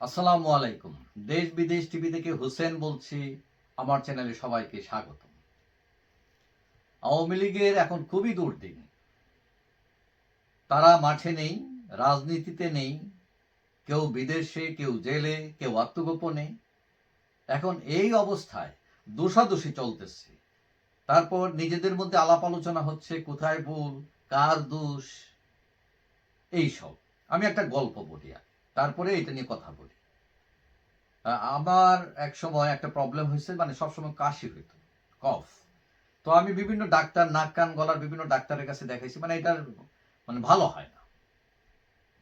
আসসালামু আলাইকুম। দেশ বিদেশ টিভি থেকে হুসেন বলছি, আমার চ্যানেলে সবাইকে স্বাগত আওয়ামী লীগের এখন খুবই দুর্দিন। তারা মাঠে নেই, রাজনীতিতে নেই, কেউ বিদেশে, কেউ জেলে, কেউ আত্মগোপনে। এখন এই অবস্থায় দোষাদোষি চলতেছে। তারপর নিজেদের মধ্যে আলাপ আলোচনা হচ্ছে, কোথায় ভুল, কার দোষ, এইসব। আমি একটা গল্প বলি। তারপরে এটা নিয়ে কথা বলি। আমার এক সময় একটা প্রবলেম হয়েছে মানে সবসময় কাশি হইতো কফ। তো আমি বিভিন্ন ডাক্তার নাক কান গলার বিভিন্ন ডাক্তারের কাছে দেখাইছি মানে এটার মানে ভালো হয় না।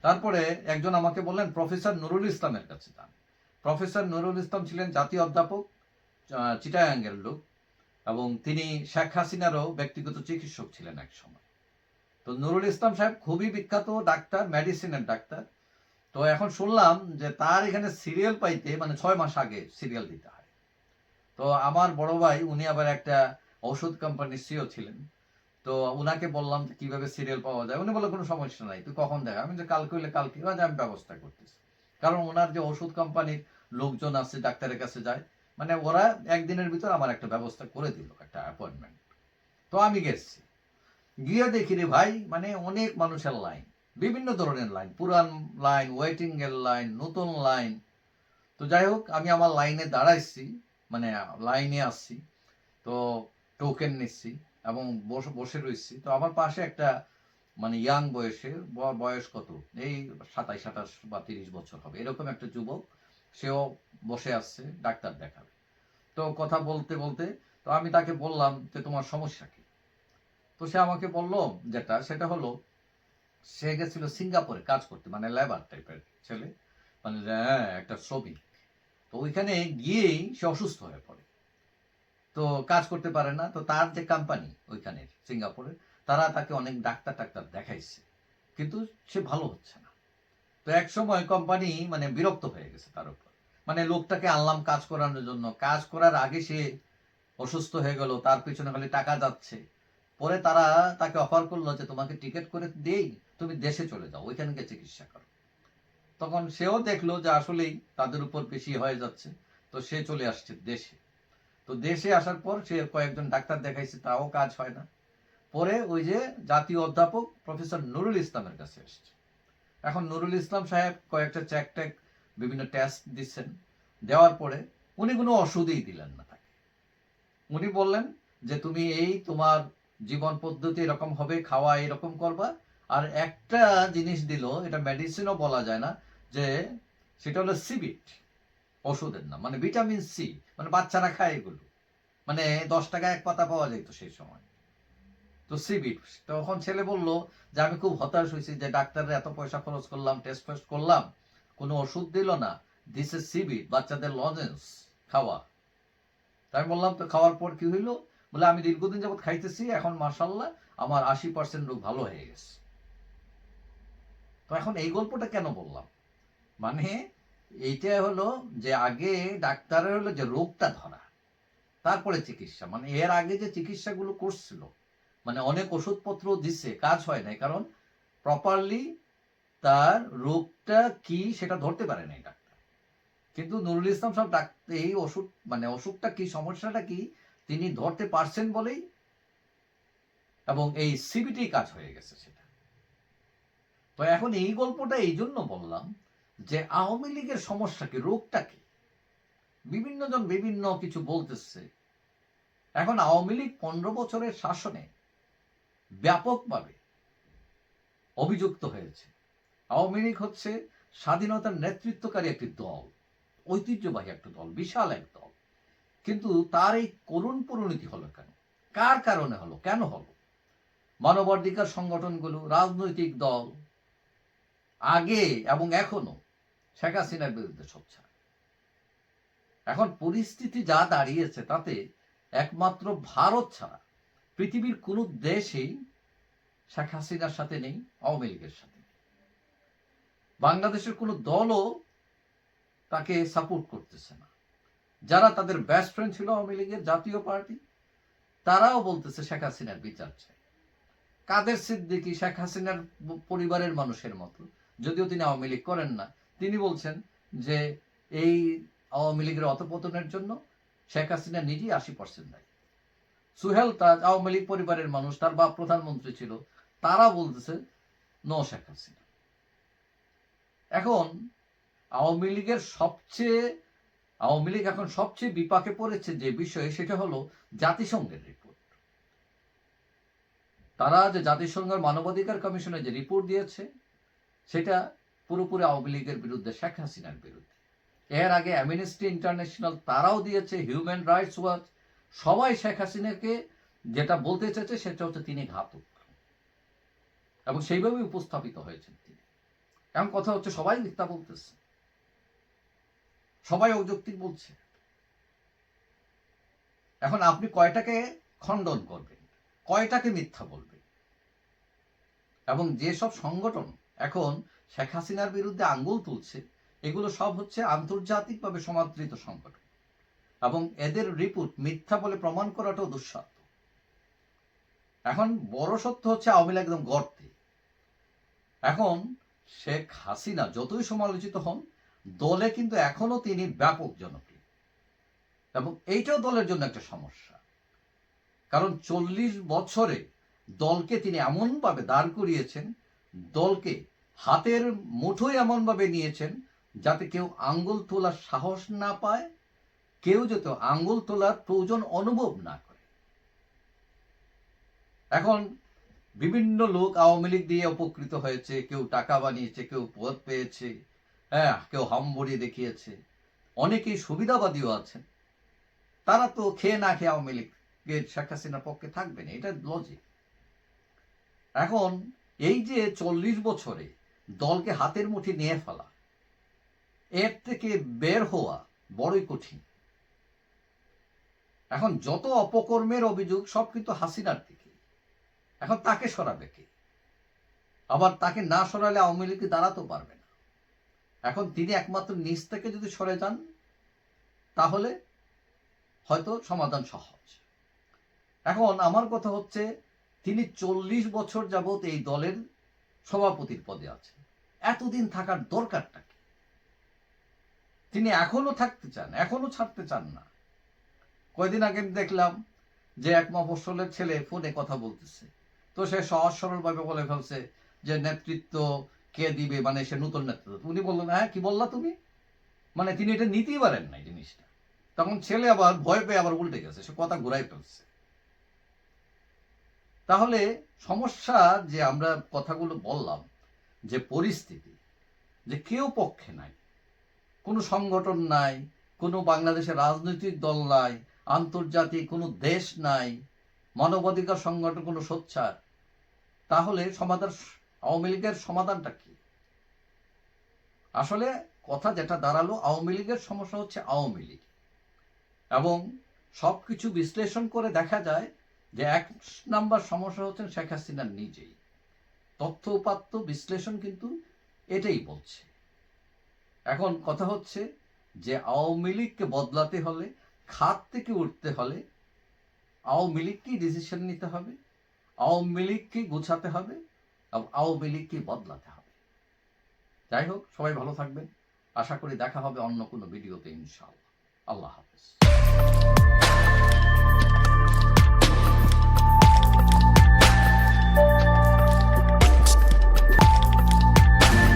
তারপরে একজন আমাকে বললেন প্রফেসর নুরুল ইসলামের কাছে যান। প্রফেসর নুরুল ইসলাম ছিলেন জাতীয় অধ্যাপক আহ, চিটাগাঙ্গের লোক এবং তিনি শেখ হাসিনারও ব্যক্তিগত চিকিৎসক ছিলেন এক সময়। তো নুরুল ইসলাম সাহেব খুবই বিখ্যাত ডাক্তার মেডিসিনের ডাক্তার। তো এখন শুনলাম যে তার এখানে সিরিয়াল পাইতে মানে ছয় মাস আগে সিরিয়াল দিতে হয়। তো আমার বড় ভাই, উনি আবার একটা ওষুধ কোম্পানির সিও ছিলেন। তো উনাকে বললাম কীভাবে সিরিয়াল পাওয়া যায়। উনি বলে কোনো সমস্যা নাই, তুই কখন দেখ? আমি যে কালকে হইলে কালকে আমি ব্যবস্থা করতেছি। কারণ ওনার যে ওষুধ কোম্পানির লোকজন আছে, ডাক্তারের কাছে যায় মানে ওরা একদিনের ভিতর আমার একটা ব্যবস্থা করে দিল, একটা অ্যাপয়েন্টমেন্ট তো আমি গেছি। গিয়ে দেখি রে ভাই মানে অনেক মানুষের লাইন বিভিন্ন ধরনের লাইন পুরান লাইন ওয়েটিং এর লাইন নতুন লাইন তো যাই হোক, আমি আমার লাইনে দাঁড়াইছি মানে লাইনে আসছি তো টোকেন নিচ্ছি এবং বসে বসে রয়েছি তো আমার পাশে একটা মানে ইয়াং বয়সে ব- বয়স কত? এই সাতাইশ সাতাশ বা তিরিশ বছর হবে। এরকম একটা যুবক, সেও বসে আসছে ডাক্তার দেখাবে। তো কথা বলতে বলতে, তো আমি তাকে বললাম যে, তোমার সমস্যা কি? তো সে আমাকে বলল, যেটা, সেটা হলো সে গেছিল সিঙ্গাপুরে কাজ করতে মানে লেবার টাইপের ছেলে। মানে হ্যাঁ, একটা শ্রমিক তো ওইখানে গিয়েই সে অসুস্থ হয়ে পড়ে। তো কাজ করতে পারে না। তো তার যে কোম্পানি ওইখানে সিঙ্গাপুরে তারা তাকে অনেক ডাক্তার টাক্তার দেখাইছে। কিন্তু সে ভালো হচ্ছে না। তো এক সময় কোম্পানি মানে বিরক্ত হয়ে গেছে তার উপর। মানে লোকটাকে আনলাম কাজ করানোর জন্য। কাজ করার আগে সে অসুস্থ হয়ে গেল তার পিছনে খালি টাকা যাচ্ছে। পরে তারা তাকে অফার করল যে তোমাকে টিকিট করে দেই, তুমি দেশে চলে যাও, ওইখানে গিয়ে চিকিৎসা করো। তখন সেও দেখল যে আসলেই তাদের উপর বেশি হয়ে যাচ্ছে, তো সে চলে আসছে দেশে। তো দেশে আসার পর সে কয়েকজন ডাক্তার দেখাইছে, তাও কাজ হয় না। পরে ওই যে জাতীয় অধ্যাপক প্রফেসর নুরুল ইসলামের কাছে এসছে এখন নুরুল ইসলাম সাহেব কয়েকটা চেক ট্যাক বিভিন্ন টেস্ট দিচ্ছেন। দেওয়ার পরে উনি কোনো ওষুধই দিলেন না তাকে। উনি বললেন যে, তুমি এই তোমার জীবন পদ্ধতি এরকম হবে, খাওয়া এরকম করবা। আর একটা জিনিস দিল, এটা মেডিসিনও বলা যায় না, যে সেটা হলো সিবিট ওষুধের নাম মানে ভিটামিন সি মানে বাচ্চারা খায় এগুলো। মানে দশ টাকা এক পাতা পাওয়া যেত সেই সময়। তো সিবিট তখন ছেলে বলল যে আমি খুব হতাশ হয়েছি যে ডাক্তারের এত পয়সা খরচ করলাম টেস্ট ফেস্ট করলাম, কোনো ওষুধ দিল না। দিস এ সিবিট বাচ্চাদের লজেন্স খাওয়া। তাই বললাম, তো খাওয়ার পর কি হইল? বলে, আমি দীর্ঘদিন যাবত খাইতেছি, এখন মার্শাল্লাহ আমার আশি পার্সেন্ট রোগ ভালো হয়ে গেছে। তো এখন এই গল্পটা কেন বললাম? মানে এইটা হলো যে আগে ডাক্তারের হলো যে রোগটা ধরা, তারপরে চিকিৎসা। মানে এর আগে যে চিকিৎসাগুলো করছিল মানে অনেক ওষুধপত্র দিচ্ছে কাজ হয় নাই, কারণ প্রপারলি তার রোগটা কি সেটা ধরতে পারে নাই ডাক্তার। কিন্তু নুরুল ইসলাম সব ডাক্তার এই ওষুধ মানে অসুখটা কি, সমস্যাটা কি তিনি ধরতে পারছেন বলেই এবং এই সিবিটি কাজ হয়ে গেছে সেটা। তো এখন এই গল্পটা এই জন্য বললাম যে আওয়ামী লীগের সমস্যা কি, রোগটা কি? বিভিন্ন জন বিভিন্ন কিছু বলতেছে। এখন আওয়ামী লীগ পনেরো বছরের শাসনে ব্যাপকভাবে অভিযুক্ত হয়েছে। আওয়ামী লীগ হচ্ছে স্বাধীনতার নেতৃত্বকারী একটি দল, ঐতিহ্যবাহী একটা দল, বিশাল এক দল। কিন্তু তার এই করুণ পরিণতি হলো কেন? কার কারণে হলো? কেন হলো? মানবাধিকার সংগঠনগুলো, রাজনৈতিক দল, আগে এবং এখনও শেখ হাসিনার বিরুদ্ধে সোচ্চার। এখন পরিস্থিতি যা দাঁড়িয়েছে তাতে একমাত্র ভারত ছাড়া পৃথিবীর কোন দেশেই শেখ হাসিনার সাথে নেই, আওয়ামী লীগের সাথে বাংলাদেশের কোনো দলও তাকে সাপোর্ট করতেছে না। যারা তাদের বেস্ট ফ্রেন্ড ছিল আওয়ামী লীগের জাতীয় পার্টি, তারাও বলতেছে শেখ হাসিনার বিচার চাই। কাদের সিদ্দিকি শেখ হাসিনার পরিবারের মানুষের মতো? যদিও তিনি আওয়ামী লীগ করেন না। তিনি বলছেন যে এই আওয়ামী লীগের অতপতনের জন্য শেখ হাসিনা নিজেই আশি পার্সেন্ট দায়ী। সুহেল তাজ আওয়ামী লীগ পরিবারের মানুষ, তার বাপ প্রধানমন্ত্রী ছিল, তারা বলতেছে ন শেখ হাসিনা। এখন আওয়ামী লীগের সবচেয়ে আওয়ামী লীগ এখন সবচেয়ে বিপাকে পড়েছে যে বিষয়ে, সেটা হলো জাতিসংঘের রিপোর্ট। তারা যে জাতিসংঘের মানবাধিকার কমিশনে যে রিপোর্ট দিয়েছে, সেটা পুরোপুরি আওয়ামী লীগের বিরুদ্ধে শেখ হাসিনার বিরুদ্ধে। এর আগে অ্যামনেস্টি ইন্টারন্যাশনাল তারাও দিয়েছে হিউম্যান রাইটস ওয়াচ সবাই শেখ হাসিনাকে যেটা বলতে চেয়েছে, সেটা হচ্ছে তিনি ঘাতক। এবং সেইভাবেই উপস্থাপিত হয়েছেন তিনি। এমন কথা হচ্ছে, সবাই মিথ্যা বলতেছে। সবাই অযৌক্তিক বলছে। এখন আপনি কয়টাকে খণ্ডন করবেন? কয়টাকে মিথ্যা বলবেন? এবং যেসব সংগঠন এখন শেখ হাসিনার বিরুদ্ধে আঙ্গুল তুলছে, এগুলো সব হচ্ছে আন্তর্জাতিকভাবে সমাদৃত সংগঠন। এবং এদের রিপোর্ট মিথ্যা বলে প্রমাণ করাটাও দুঃসাধ্য। এখন বড় সত্য হচ্ছে আওয়ামী লীগ একদম গর্তে। এখন শেখ হাসিনা যতই সমালোচিত হন দলে কিন্তু এখনও তিনি ব্যাপক জনপ্রিয়। এবং এইটাও দলের জন্য একটা সমস্যা। কারণ চল্লিশ বছরে দলকে তিনি এমনভাবে দাঁড় করিয়েছেন, দলকে হাতের মুঠোয় এমনভাবে নিয়েছেন, যাতে কেউ আঙ্গুল তোলার সাহস না পায়, কেউ যাতে আঙ্গুল তোলার প্রয়োজন অনুভব না করে। এখন বিভিন্ন লোক আওয়ামী লীগ দিয়ে উপকৃত হয়েছে, কেউ টাকা বানিয়েছে, কেউ পদ পেয়েছে হ্যাঁ কেউ হাম্বড়ি দেখিয়েছে। অনেকেই সুবিধাবাদীও আছেন। তারা তো খেয়ে না খেয়ে আওয়ামী লীগের শেখ হাসিনার পক্ষে থাকবে না, এটা লজিক এখন এই যে চল্লিশ বছরে দলকে হাতের মুঠি নিয়ে ফেলা, এর থেকে বের হওয়া বড়ই কঠিন। এখন যত অপকর্মের অভিযোগ, সব কিন্তু হাসিনার দিকে। এখন তাকে সরাবে কে? আবার তাকে না সরালে আওয়ামী লীগ দাঁড়াতে পারবে না। এখন তিনি একমাত্র নিজ থেকে যদি সরে যান, তাহলে হয়তো সমাধান সহজ। এখন আমার কথা হচ্ছে, তিনি চল্লিশ বছর যাবৎ এই দলের সভাপতির পদে আছেন। এতদিন থাকার দরকারটা কি? তিনি এখনও থাকতে চান, এখনও ছাড়তে চান না। কয়দিন আগে আমি দেখলাম যে এক মফসলের ছেলে ফোনে কথা বলতেছে। তো সে সহজ সরলভাবে বলে ফেলছে যে নেতৃত্ব কে দিবে? মানে সে নতুন নেতৃত্ব। উনি বললেন হ্যাঁ কি বললা তুমি? মানে তিনি এটা নিতেই পারেন না জিনিসটা। তখন ছেলে আবার ভয় পেয়ে আবার উল্টে গেছে, সে কথা ঘুরাই ফেলছে। তাহলে সমস্যা যে আমরা কথাগুলো বললাম, যে পরিস্থিতি, যে কেউ পক্ষে নাই, কোনো সংগঠন নাই, কোনো বাংলাদেশের রাজনৈতিক দল নাই, আন্তর্জাতিক কোনো দেশ নাই, মানবাধিকার সংগঠন কোনো সোচ্চার, তাহলে সমাধান আওয়ামী লীগের সমাধানটা কি? আসলে কথা যেটা দাঁড়াল, আওয়ামী লীগের সমস্যা হচ্ছে আওয়ামী লীগ। এবং সব কিছু বিশ্লেষণ করে দেখা যায় যে এক নাম্বার সমস্যা হচ্ছেন শেখ হাসিনার নিজেই। তথ্য উপাত্ত বিশ্লেষণ কিন্তু এটাই বলছে। এখন কথা হচ্ছে যে আওয়ামী লীগকে বদলাতে হলে, খাত থেকে উঠতে হলে আওয়ামী লীগকেই ডিসিশন নিতে হবে, আওয়ামী লীগকেই গোছাতে হবে আওয়ামী লীগকে বদলাতে হবে। যাই হোক, সবাই ভালো থাকবেন। আশা করি দেখা হবে অন্য কোনো ভিডিওতে ইনশাআল্লাহ। আল্লাহ হাফেজ।